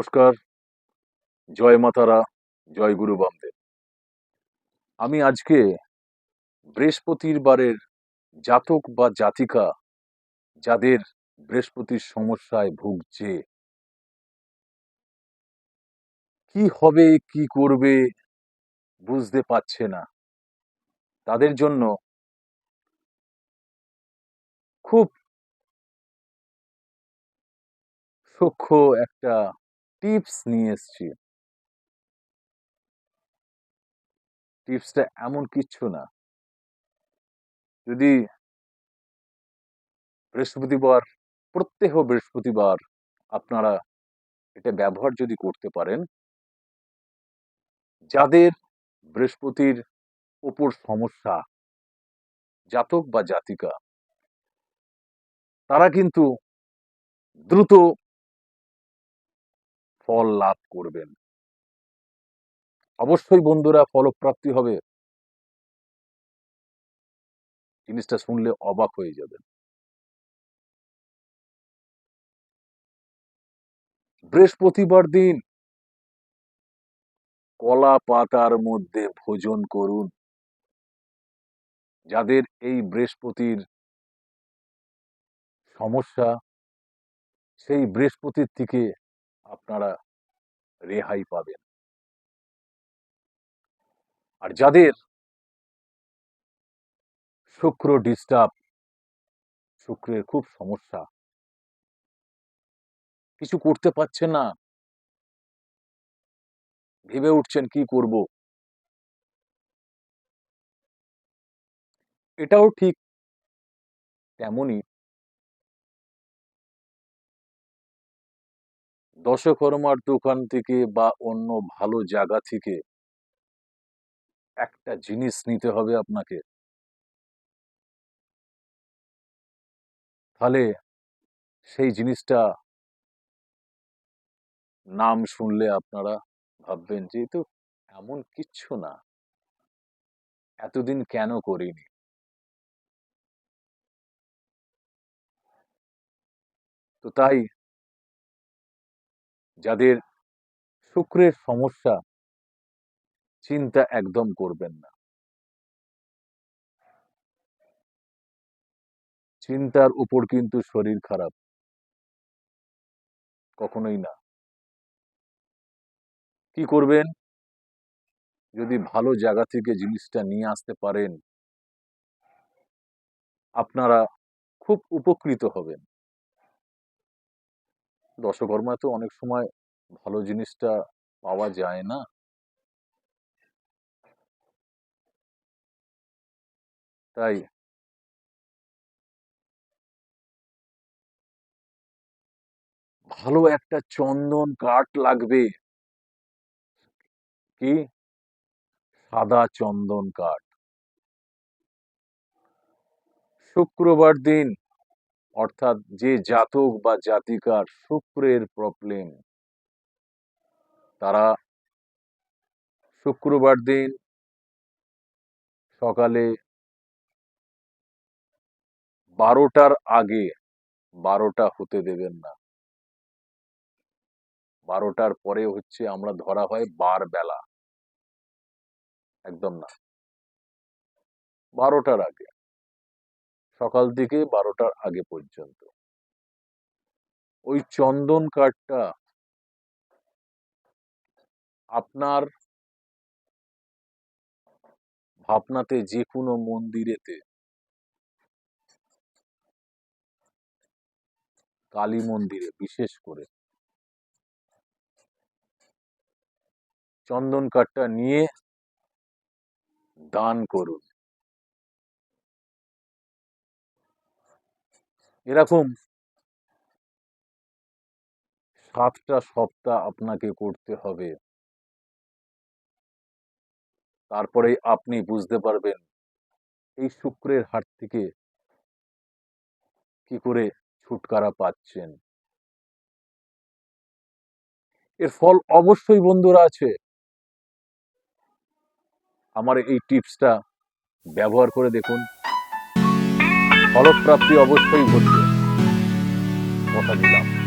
নমস্কার। জয় মাতারা জয় গুরু বামদেব। আমি আজকে বৃহস্পতির বারের জাতক বা জাতিকা যাদের বৃহস্পতির সমস্যায় ভুগছে, কি হবে, কি করবে বুঝতে পারছে না। তাদের জন্য খুব সূক্ষ্ম একটা টিপস নিয়ে এসছি। টিপসটা এমন কিচ্ছু না। যদি বৃহস্পতিবার প্রত্যেক বৃহস্পতিবার আপনারা এটা ব্যবহার যদি করতে পারেন, যাদের বৃহস্পতির উপর সমস্যা, জাতক বা জাতিকা, তারা কিন্তু দ্রুত ফল লাভ করবেন। অবশ্যই বন্ধুরা ফলপ্রাপ্তি হবে। জিনিসটা শুনলে অবাক হয়ে যাবেন। বৃহস্পতিবার দিন। কলা পাতার মধ্যে ভোজন করুন। যাদের এই বৃহস্পতির সমস্যা, সেই বৃহস্পতির থেকে আপনারা রেহাই পাবেন। আর যাদের শুক্র ডিস্টার্ব শুক্রের খুব সমস্যা। কিছু করতে পারছেন না। ভেবে উঠছেন কি করব? এটাও ঠিক তেমনই দশকর্মার দোকান থেকে বা অন্য ভালো জায়গা থেকে একটা জিনিস নিতে হবে আপনাকে। তাহলে সেই জিনিসটা নাম শুনলে আপনারা ভাববেন যে তো এমন কিচ্ছু না। এতদিন কেন করিনি? তো তাই যাদের শুক্রের সমস্যা চিন্তা একদম করবেন না। চিন্তার উপর কিন্তু শরীর খারাপ। কখনোই না। কি করবেন? যদি ভালো জায়গা থেকে জিনিসটা নিয়ে আসতে পারেন, আপনারা খুব উপকৃত হবেন। দশকর্মায় তো অনেক সময় ভালো জিনিসটা পাওয়া যায় না। তাই। ভালো একটা চন্দন কাঠ লাগবে। কি? সাদা চন্দন কাঠ। শুক্রবার দিন। অর্থাৎ যে জাতক বা জাতিকার শুক্রের প্রবলেম। তারা শুক্রবার দিন সকালে বারোটার আগে বারোটা হতে দেবেন না। বারোটার পরে হচ্ছে আমরা ধরা হয় বার বেলা। একদম না। বারোটার আগে। সকাল থেকে বারোটার আগে পর্যন্ত। ওই চন্দন কাঠটা আপনার ভাবনাতে যে কোনো মন্দিরেতে কালী মন্দিরে বিশেষ করে চন্দন কাঠটা নিয়ে দান করুন। এরকম। সাতটা সপ্তাহ আপনাকে করতে হবে। তারপরে আপনি বুঝতে পারবেন এই শুক্রের হাট থেকে কি করে ছুটকারা পাচ্ছেন। এর ফল অবশ্যই বন্ধুরা আছে। আমার এই টিপসটা ব্যবহার করে দেখুন। ফলপ্রাপ্তি অবশ্যই ঘটবে। কথা দিলাম।